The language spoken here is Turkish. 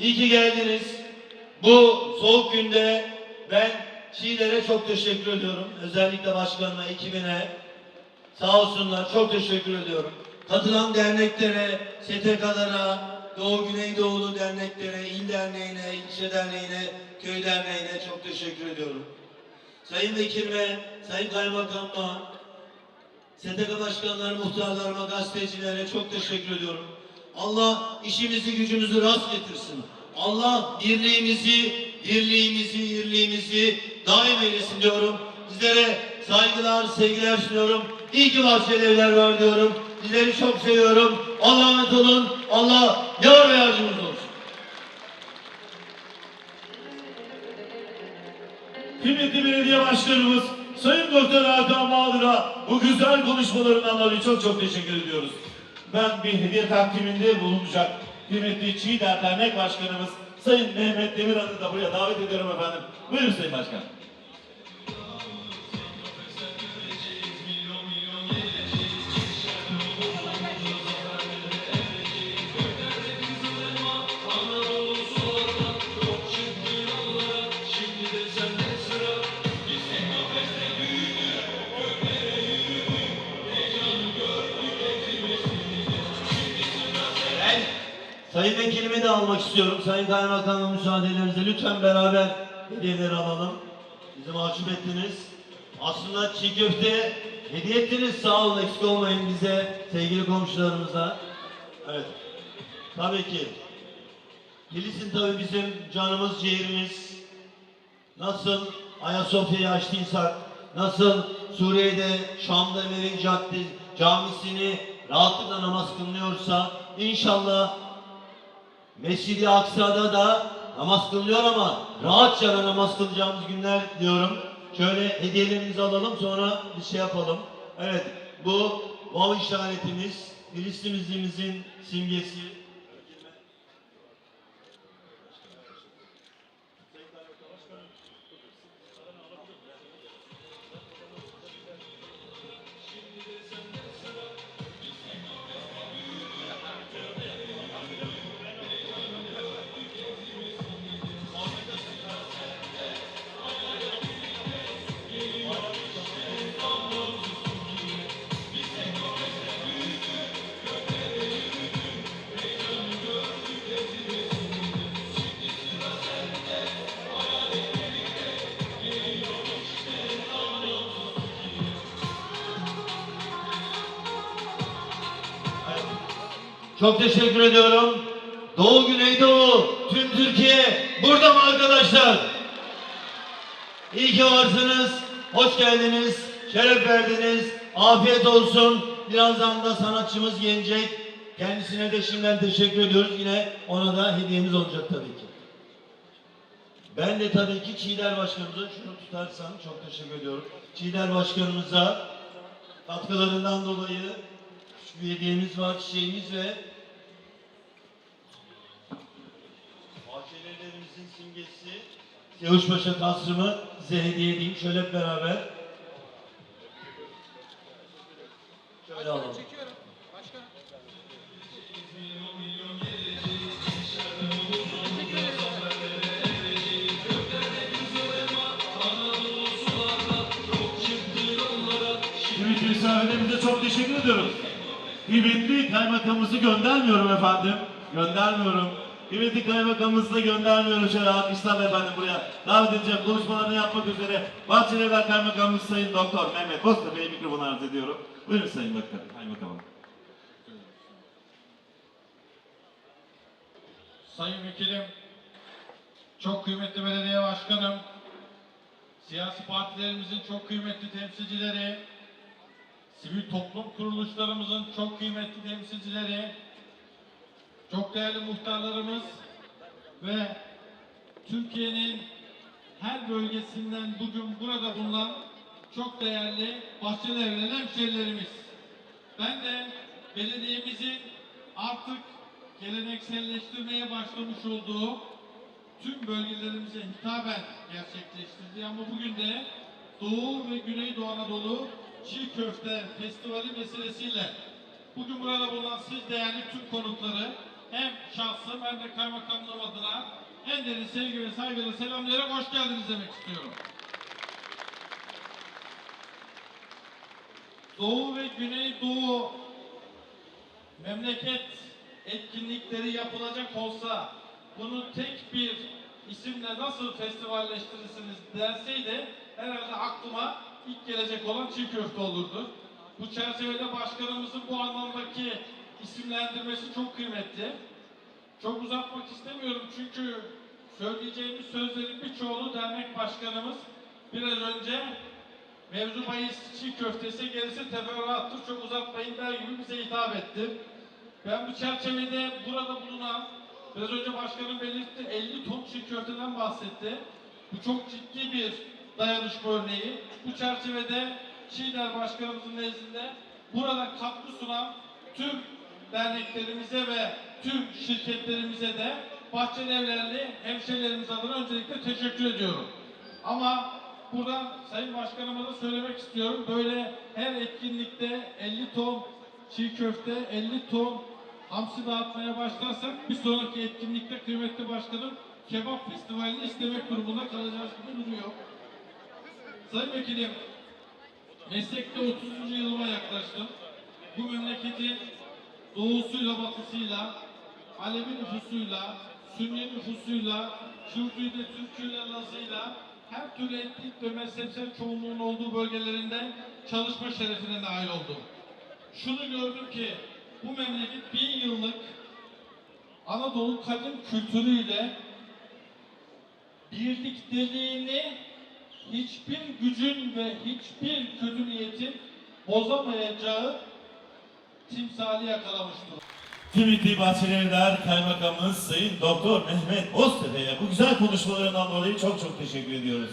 İyi ki geldiniz. Bu soğuk günde ben Çiğler'e çok teşekkür ediyorum. Özellikle başkanına, ekibine. Sağ olsunlar. Çok teşekkür ediyorum. Katılan derneklere, STK'lara, Doğu Güneydoğulu derneklere, il derneğine, ilçe derneğine, köy derneğine çok teşekkür ediyorum. Sayın Vekilime, Sayın Kaymakamıma, STK başkanları, muhtarlarıma, gazetecilere çok teşekkür ediyorum. Allah işimizi gücümüzü rast getirsin. Allah birliğimizi, dirliğimizi, irliğimizi daim eylesin diyorum. Sizlere saygılar, sevgiler sunuyorum. İyi ki Bahçelievler var diyorum. Sizleri çok seviyorum. Allah'a emanet olun. Allah yar ve yardımcınız olsun. Kıymetli belediye başkanımız Sayın Doktor Hakan Bağdır'a bu güzel konuşmalarından dolayı çok çok teşekkür ediyoruz. Ben bir hediye takdiminde bulunacak kıymetli Çiğdem Dernek Başkanımız Sayın Mehmet Demirhan'ı da buraya davet ediyorum efendim. Buyurun Sayın Başkan. Sayın Vekilimi de almak istiyorum. Sayın Kaymakamım müsaadenizle lütfen beraber hediyeleri alalım. Bizi mahcup ettiniz. Aslında çiğ köfte hediye ettiniz. Sağ olun eksik olmayın bize, sevgili komşularımıza. Evet. Tabii ki. Filistin tabii bizim canımız, ciğerimiz. Nasıl Ayasofya'yı açtıysak, nasıl Suriye'de Şam'da Emevi Cadde camisini rahatlıkla namaz kılınıyorsa inşallah Mescid-i Aksa'da da namaz kılınıyor ama rahatça da namaz kılacağımız günler diyorum. Şöyle hediyelerimizi alalım sonra bir şey yapalım. Evet bu vav işaretimiz Filistinimizin simgesi. Çok teşekkür ediyorum. Doğu Güneydoğu, tüm Türkiye burada mı arkadaşlar? İyi ki varsınız. Hoş geldiniz. Şeref verdiniz. Afiyet olsun. Birazdan da sanatçımız gelecek. Kendisine de şimdiden teşekkür ediyoruz. Yine ona da hediyemiz olacak tabii ki. Ben de tabii ki Çiğdem Başkanımıza şunu tutarsan çok teşekkür ediyorum. Çiğdem Başkanımıza katkılarından dolayı bir hediyemiz var, çiçeğimiz ve simgesi Yavuşpaşa kasrımı size hediye edeyim. Şöyle beraber. Şöyle alalım. Kıymetli misafirlerimize çok teşekkür ediyorum. Kıymetli kaymakamımızı göndermiyorum efendim. Göndermiyorum. Kıymetli kaymakamımızı da göndermiyorum. Şöyle alkışlarla efendim buraya davet edeceğim. Konuşmalarını yapmak üzere Bahçelievler Kaymakamımız Sayın Doktor Mehmet Boztepe'ye mikrofonu arz ediyorum. Buyurun Sayın Bakan, Kaymakamım. Sayın Vekilim, çok kıymetli belediye başkanım, siyasi partilerimizin çok kıymetli temsilcileri, sivil toplum kuruluşlarımızın çok kıymetli temsilcileri, çok değerli muhtarlarımız ve Türkiye'nin her bölgesinden bugün burada bulunan çok değerli Bahçelievler hemşerilerimiz. Ben de belediyemizin artık gelenekselleştirmeye başlamış olduğu tüm bölgelerimize hitaben gerçekleştirdiği ama bugün de Doğu ve Güneydoğu Anadolu Çiğ Köfte Festivali vesilesiyle bugün burada bulunan siz değerli Türk konukları hem şahsım hem de kaymakamlığım adına en derin sevgi ve saygıyla selamlayarak hoş geldiniz demek istiyorum. Doğu ve Güneydoğu memleket etkinlikleri yapılacak olsa bunu tek bir isimle nasıl festivalleştirirsiniz derseydi herhalde aklıma ilk gelecek olan çiğ köfte olurdu. Bu çerçevede başkanımızın bu anlamdaki isimlendirmesi çok kıymetli. Çok uzatmak istemiyorum çünkü söyleyeceğimiz sözlerin birçoğunu dernek başkanımız biraz önce mevzu bahis çiğ köftesi gerisi teferruattır çok uzatmayın der gibi bize hitap etti. Ben bu çerçevede burada bulunan biraz önce başkanım belirtti 50 ton çiğ köfteden bahsetti. Bu çok ciddi bir dayanışma örneği. Bu çerçevede Çiğder Başkanımızın nezdinde burada katkı sunan tüm derneklerimize ve tüm şirketlerimize de Bahçeli Evlerli hemşehrilerimiz adına öncelikle teşekkür ediyorum. Ama buradan Sayın Başkanıma da söylemek istiyorum. Böyle her etkinlikte 50 ton çiğ köfte, 50 ton hamsi dağıtmaya başlarsak bir sonraki etkinlikte kıymetli başkanım kebap festivalini istemek durumunda kalacağız gibi duruyor. Sayın Vekilim, meslekte 30. yılıma yaklaştım. Bu memleketin doğusuyla batısıyla, Alevi nüfusuyla, Sünni nüfusuyla, Kürdüyle, Türküyle, Lazıyla her türlü etnik ve mezhepsel çoğunluğun olduğu bölgelerinde çalışma şerefine nail oldum. Şunu gördüm ki bu memleket bin yıllık Anadolu kadim kültürüyle birlikteliğini hiçbir gücün ve hiçbir kötü niyetin bozamayacağı timsali yakalamış durumda. Kıymetli Bahçelievler Kaymakamımız Sayın Doktor Mehmet Boztepe'ye bu güzel konuşmalarından dolayı çok çok teşekkür ediyoruz.